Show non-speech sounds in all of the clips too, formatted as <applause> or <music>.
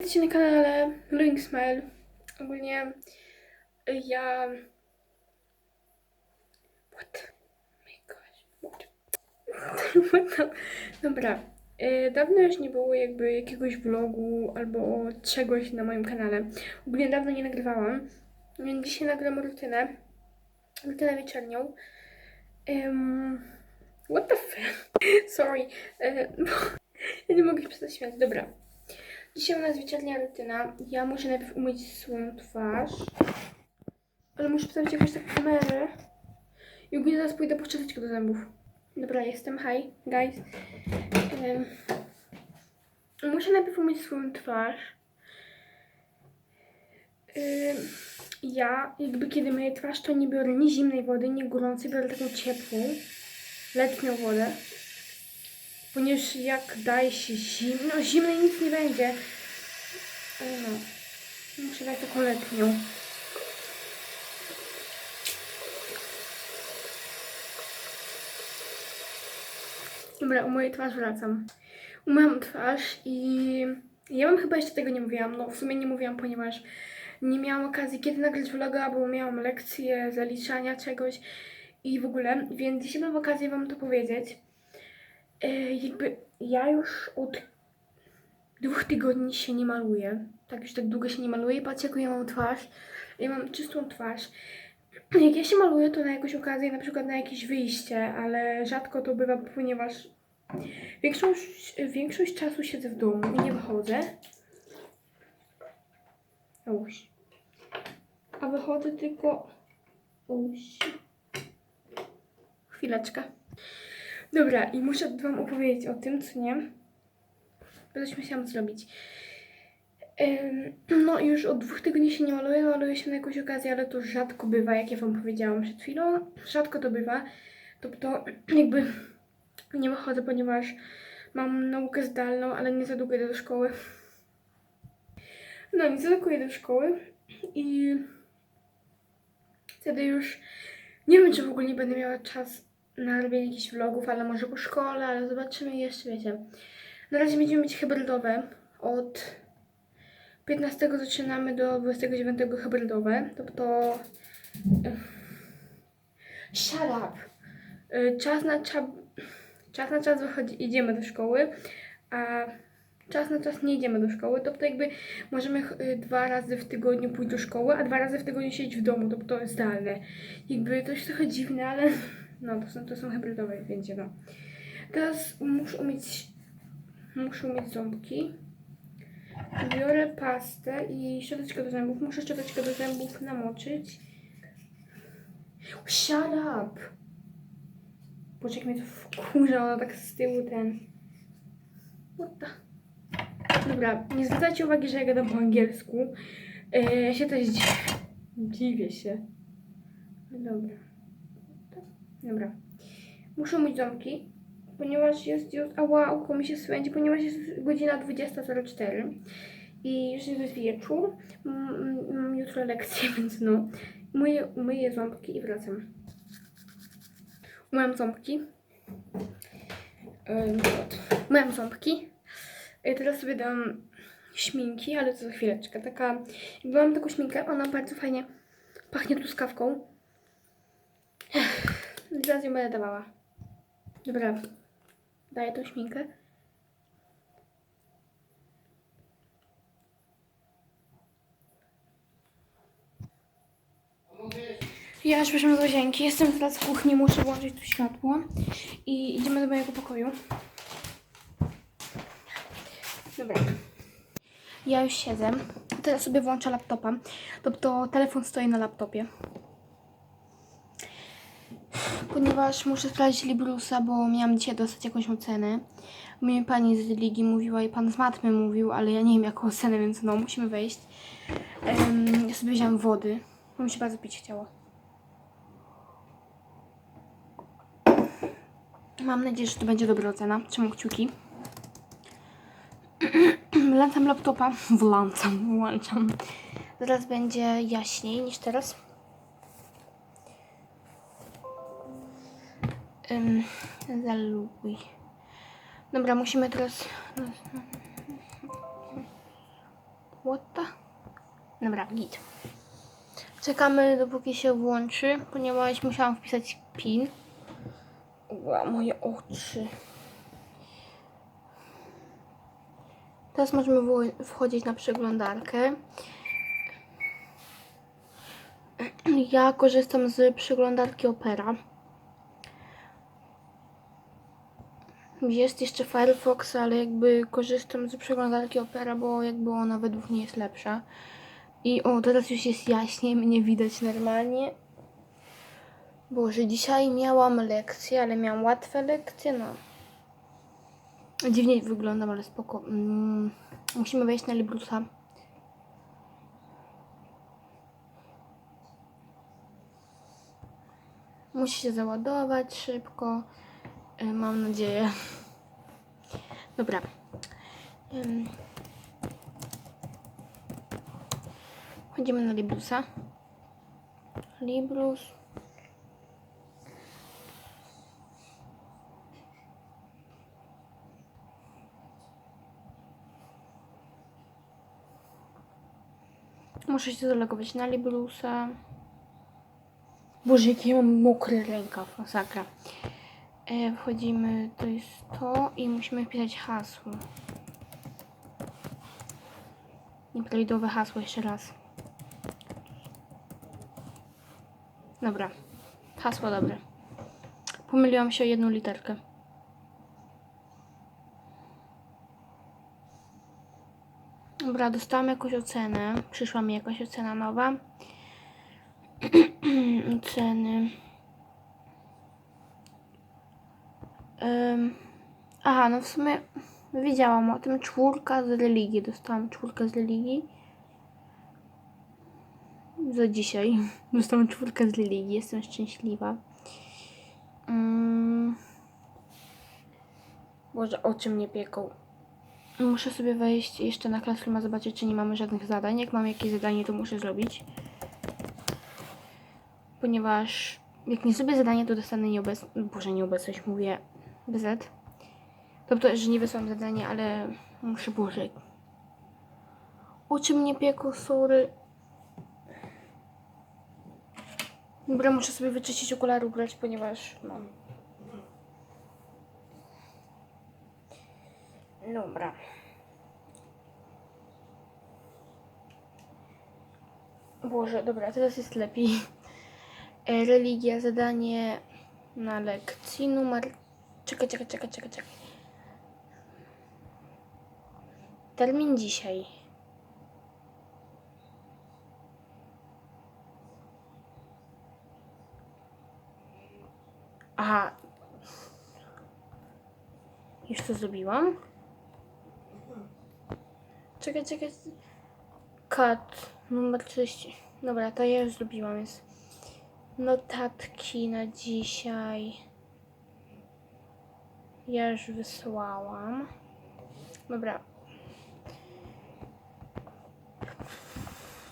Witajcie na kanale Blowing Smile. Ogólnie y, ja... What? My gosh, what? <laughs> Dobra. Y, Dawno już nie było jakby jakiegoś vlogu albo czegoś na moim kanale. Ogólnie dawno nie nagrywałam. Więc dzisiaj nagram rutynę. Rutynę wieczornią. Um, what the fuck? <laughs> Sorry. Y, <laughs> ja nie mogę się przestać śmiać. Dobra. Dzisiaj u nas wieczornia rutyna. Ja muszę najpierw umyć swoją twarz. Ale muszę postawić jakąś tak kamerę. I ogólnie zaraz pójdę po szczoteczkę do zębów. Dobra, jestem. Hi, guys. Em, muszę najpierw umyć swoją twarz. Em, ja, jakby kiedy myję twarz, to nie biorę ni zimnej wody, ni gorącej, biorę taką ciepłą, letnią wodę. Ponieważ jak daje się zimno, zimnej nic nie będzie. Ale no, muszę dać taką letnią. Dobra, u mojej twarz wracam. Umyłam twarz i ja wam chyba jeszcze tego nie mówiłam. No w sumie nie mówiłam, ponieważ nie miałam okazji kiedy nagrać vloga, bo miałam lekcje zaliczania czegoś i w ogóle, więc dzisiaj mam okazję wam to powiedzieć. E, jakby ja już od dwóch tygodni się nie maluję. Tak już tak długo się nie maluję. Patrzcie, jaką ja mam twarz. Ja mam czystą twarz. <clears throat> Jak ja się maluję, to na jakąś okazję, na przykład na jakieś wyjście, ale rzadko to bywa, ponieważ większość, większość czasu siedzę w domu i nie wychodzę. Uś. A wychodzę tylko... Uś. Chwileczkę. Dobra, i muszę Wam opowiedzieć o tym, co nie. Bo coś musiałam zrobić. Ym, no już od dwóch tygodni się nie maluję, maluję się na jakąś okazję, ale to rzadko bywa, jak ja Wam powiedziałam przed chwilą. Rzadko to bywa. To, to <clears throat> jakby nie wychodzę, ponieważ mam naukę zdalną, ale nie za długo idę do szkoły. No, nie za długo idę do szkoły i wtedy już nie wiem, czy w ogóle nie będę miała czas na robienie jakichś vlogów, ale może po szkole, ale zobaczymy jeszcze, wiecie. Na razie będziemy mieć hybrydowe. Od 15 zaczynamy do 29 hybrydowe. To to... Shut up! Y, Czas na czas... Czas na czas wychodzi, idziemy do szkoły, a czas na czas nie idziemy do szkoły. To, to jakby możemy y, dwa razy w tygodniu pójść do szkoły, a dwa razy w tygodniu siedzieć w domu. To, to jest zdalne. Jakby to jest trochę dziwne, ale <laughs> no to są, to są hybrydowe, wiecie no. Teraz muszę umieć, muszę umieć ząbki. Biorę pastę i szczoteczkę do zębów. Muszę szczoteczkę do zębów namoczyć. Shut up! Poczekaj, mnie to wkurza, ona tak z tyłu ten... What the... Dobra, nie zwracajcie uwagi, że ja gadam po angielsku. E, Ja się też dziwię. Dziwię się. Dobra. Dobra. Muszę myć ząbki, ponieważ jest już... Ała, ucho mi się swędzi, ponieważ jest godzina 20.04 i już jest wieczór. Mam jutro lekcję, <laughs> więc no. Myję, myję ząbki i wracam. Umyłam ząbki. mam ząbki. E, teraz sobie dam śminki, ale to za chwileczkę. Taka, mam taką śminkę, ona bardzo fajnie pachnie truskawką. Ech. Zaraz ją będę dawała. Dobra. Daję tą śminkę. Ja już wyszłam z łazienki. Jestem teraz w kuchni, muszę włączyć tu światło. I idziemy do mojego pokoju. Dobra. Ja już siedzę. Teraz sobie włączę laptopa. To, to telefon stoi na laptopie ponieważ muszę sprawdzić Librusa, bo miałam dzisiaj dostać jakąś ocenę. Mi pani z ligi mówiła i pan z matmy mówił, ale ja nie wiem jaką ocenę, więc no, musimy wejść. Um, ja sobie wziąłam wody, bo mi się bardzo pić chciało. Mam nadzieję, że to będzie dobra ocena. Trzymam kciuki. <clears throat> Włączam laptopa. <laughs> Włączam, włączam. Zaraz będzie jaśniej niż teraz. Ym, zalubuj. Dobra, musimy teraz. What the? Dobra, git. Czekamy dopóki się włączy, ponieważ musiałam wpisać PIN. Ła, moje oczy. Teraz możemy wchodzić na przeglądarkę. Ja korzystam z przeglądarki Opera. Jest jeszcze Firefox, ale jakby korzystam z przeglądarki Opera, bo jakby ona według mnie jest lepsza. I o, teraz już jest jaśniej, mnie widać normalnie. Boże, dzisiaj miałam lekcje, ale miałam łatwe lekcje, no. Dziwnie wyglądam, ale spoko. Mm, musimy wejść na Librusa. Musi się załadować szybko. Y, Mam nadzieję. Dobra. Chodzimy na Librusa. Librus. Muszę się zalogować na Librusa. Boże, jaki ja mam mokry rękaw, masakra. E, wchodzimy, to jest to i musimy wpisać hasło. Nieprawidłowe hasło jeszcze raz. Dobra. Hasło dobre. Pomyliłam się o jedną literkę. Dobra, dostałam jakąś ocenę. Przyszła mi jakaś ocena nowa. <clears throat> Oceny. Ym, aha, no w sumie wiedziałam o tym. Czwórka z religii. Dostałam czwórkę z religii. Za dzisiaj. <laughs> Dostałam czwórkę z religii. Jestem szczęśliwa. Ym, Boże, oczy mnie pieką. Muszę sobie wejść jeszcze na Classrooma, zobaczyć, czy nie mamy żadnych zadań. Jak mam jakieś zadanie, to muszę zrobić. Ponieważ jak nie zrobię zadania, to dostanę nieobecność. Boże, nieobecność, mówię BZ. Dobrze, że nie wysłałam zadania, ale muszę Boże. Oczy mnie pieką, sorry. Dobra, muszę sobie wyczyścić okulary, ubrać, ponieważ mam. Dobra. Boże, dobra, teraz jest lepiej. E, Religia, zadanie na lekcji numer... Czekaj, czekaj, czekaj, czekaj, czekaj. Termin dzisiaj. Aha. Już to zrobiłam? Czekaj, czekaj. Kat numer 30. Dobra, to ja już zrobiłam. Jest notatki na dzisiaj. Ja już wysłałam. Dobra.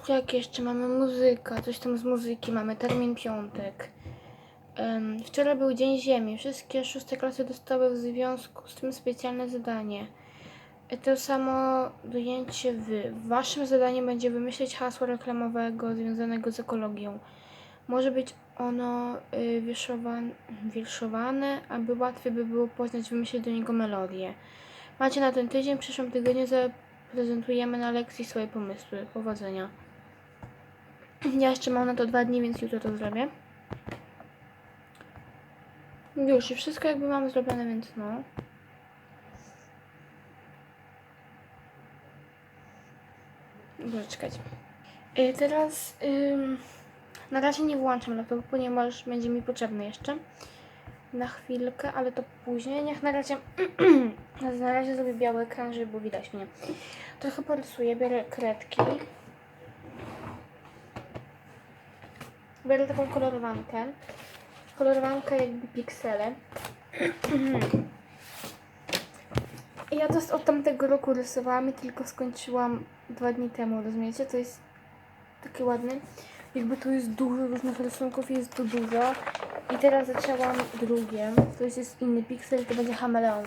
Jak jeszcze mamy muzyka? Coś tam z muzyki mamy. Termin piątek. Em, wczoraj był Dzień Ziemi. Wszystkie szóste klasy dostały w związku z tym specjalne zadanie. E, To samo dojęcie wy. Waszym zadaniem będzie wymyślić hasło reklamowego związanego z ekologią. Może być ono y, wierszowan- wierszowane, aby łatwiej by było poznać, wymyślić do niego melodię. Macie na ten tydzień, w przyszłym tygodniu zaprezentujemy na lekcji swoje pomysły. Powodzenia. Ja jeszcze mam na to dwa dni, więc jutro to zrobię. Już i wszystko jakby mam zrobione, więc no. Dobrze, czekajcie. Y, teraz ym, na razie nie włączam laptopu, ponieważ będzie mi potrzebny jeszcze na chwilkę, ale to później. Niech na razie <clears throat> na razie zrobię biały ekran, żeby było widać mnie. Trochę porysuję, biorę kredki. Biorę taką kolorowankę. Kolorowanka jakby piksele. <clears throat> I Ja to od tamtego roku rysowałam i tylko skończyłam dwa dni temu, rozumiecie? To jest taki ładny. Jakby tu jest dużo różnych rysunków, jest tu dużo. I teraz zaczęłam drugie. To jest, jest inny piksel, to będzie chameleon.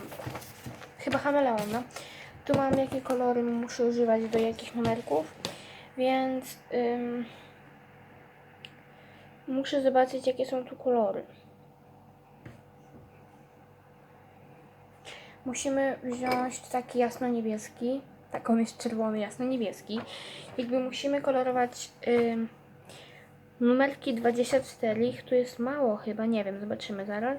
Chyba chameleon, no. tu mam jakie kolory muszę używać do jakich numerków, więc ym, muszę zobaczyć jakie są tu kolory. Musimy wziąć taki jasno-niebieski, tak on jest czerwony, jasno-niebieski. Jakby musimy kolorować ym, numerki 24, ich tu jest mało chyba, nie wiem, zobaczymy zaraz.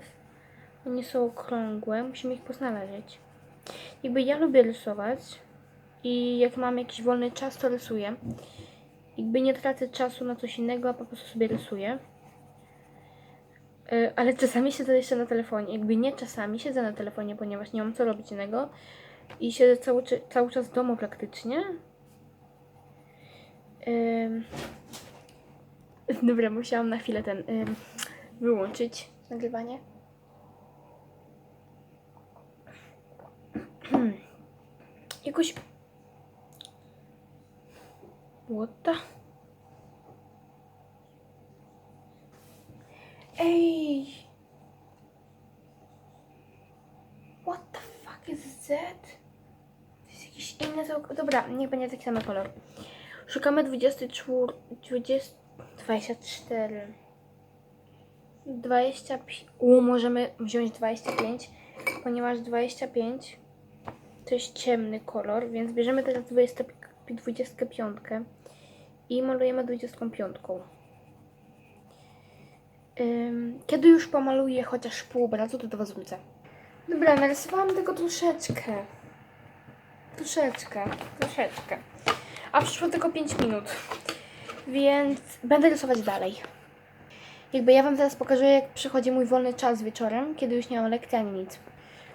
One są okrągłe, musimy ich poznaleźć. Jakby ja lubię rysować i jak mam jakiś wolny czas, to rysuję. Jakby nie tracę czasu na coś innego, a po prostu sobie rysuję. Y, Ale czasami siedzę jeszcze na telefonie. Jakby nie czasami siedzę na telefonie, ponieważ nie mam co robić innego. I siedzę cały, cały czas w domu praktycznie. Ym. Dobra, musiałam na chwilę ten wyłączyć nagrywanie. <clears throat> Jakoś. What? Ej! What the fuck is that? To jest jakiś inny Dobra, niech będzie taki sam kolor. Szukamy 24, 20, 24, 25. U, możemy wziąć 25, ponieważ 25 to jest ciemny kolor, więc bierzemy teraz 20, 25 i malujemy 25. Ym, kiedy już pomaluję chociaż pół obrazu, to do Was wrócę. Dobra, narysowałam tego troszeczkę. Troszeczkę, troszeczkę. A przyszło tylko 5 minut. Więc będę rysować dalej. Jakby ja Wam teraz pokażę, jak przychodzi mój wolny czas wieczorem, kiedy już nie mam lekcji ani nic.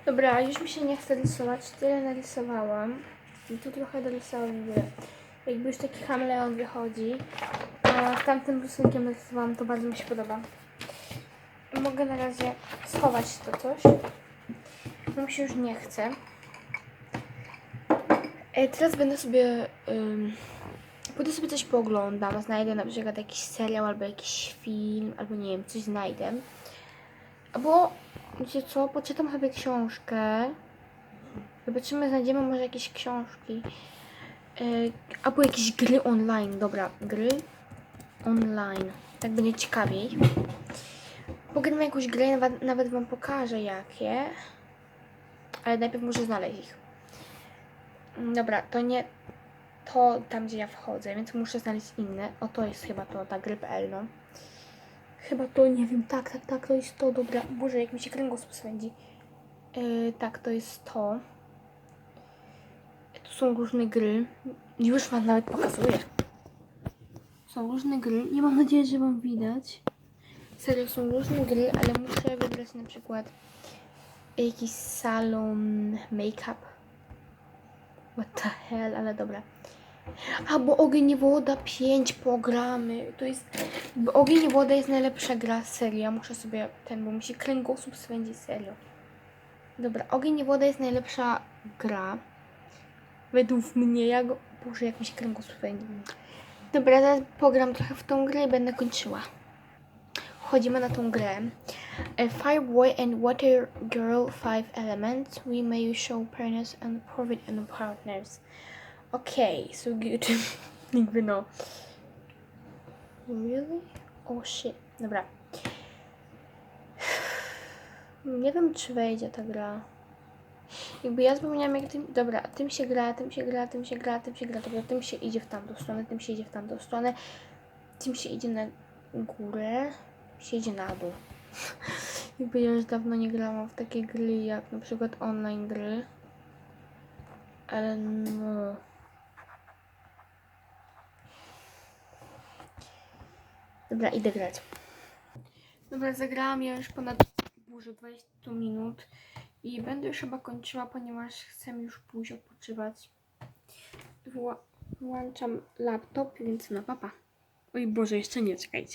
Dobra, już mi się nie chce rysować. Tyle narysowałam. I tu trochę dorysowałam. Jakby już taki hameleon wychodzi. A tamtym rysunkiem narysowałam, to bardzo mi się podoba. Mogę na razie schować to coś. Bo mi się już nie chce. E, Teraz będę sobie. Pójdę sobie coś pooglądam. Znajdę na przykład jakiś serial albo jakiś film, albo nie wiem, coś znajdę. Albo wiecie co, poczytam sobie książkę. Zobaczymy, znajdziemy może jakieś książki. Yy, albo jakieś gry online. Dobra, gry online. Tak będzie ciekawiej. Pogram jakąś grę, nawet, nawet wam pokażę jakie. Ale najpierw muszę znaleźć ich. Dobra, to nie to tam, gdzie ja wchodzę, więc muszę znaleźć inne. O, to jest chyba to, ta gry.pl, no. Chyba to, nie wiem, tak, tak, tak, to jest to, dobra. Boże, jak mi się kręgosłup swędzi. Yy, tak, to jest to. Tu są różne gry. Już wam nawet pokazuję. Są różne gry. Nie mam nadziei, że wam widać. Serio, są różne gry, ale muszę wybrać na przykład jakiś salon make-up. What the hell, ale dobra. A, bo Ogień i Woda 5 programy. To jest... Ogień i Woda jest najlepsza gra seria. Muszę sobie ten, bo mi się kręgosłup swędzi serio. Dobra, Ogień i Woda jest najlepsza gra. Według mnie, jak... Boże, jak mi się kręgosłup swędzi. Dobra, teraz pogram trochę w tą grę i będę kończyła. Wchodzimy na tą grę. A Fireboy and Water Girl 5 elements. We may show partners and profit and partners. Okay, so good. Jakby no. Really? Oh shit. Dobra. Nie wiem, czy wejdzie ta gra. Jakby ja zapomniałam jak tym... Dobra, tym się gra, tym się gra, tym się gra, tym się gra. Dobra, tym się idzie w tamtą stronę, tym się idzie w tamtą stronę. Tym się idzie na górę, tym się idzie na dół. <laughs> Jakby ja już dawno nie grałam w takie gry jak na przykład online gry. Ale no... Dobra, idę grać. Dobra, zagrałam ja już ponad burze 20 minut i będę już chyba kończyła, ponieważ chcę już pójść odpoczywać. Wła- włączam laptop, więc no papa. Oj Boże, jeszcze nie, czekajcie.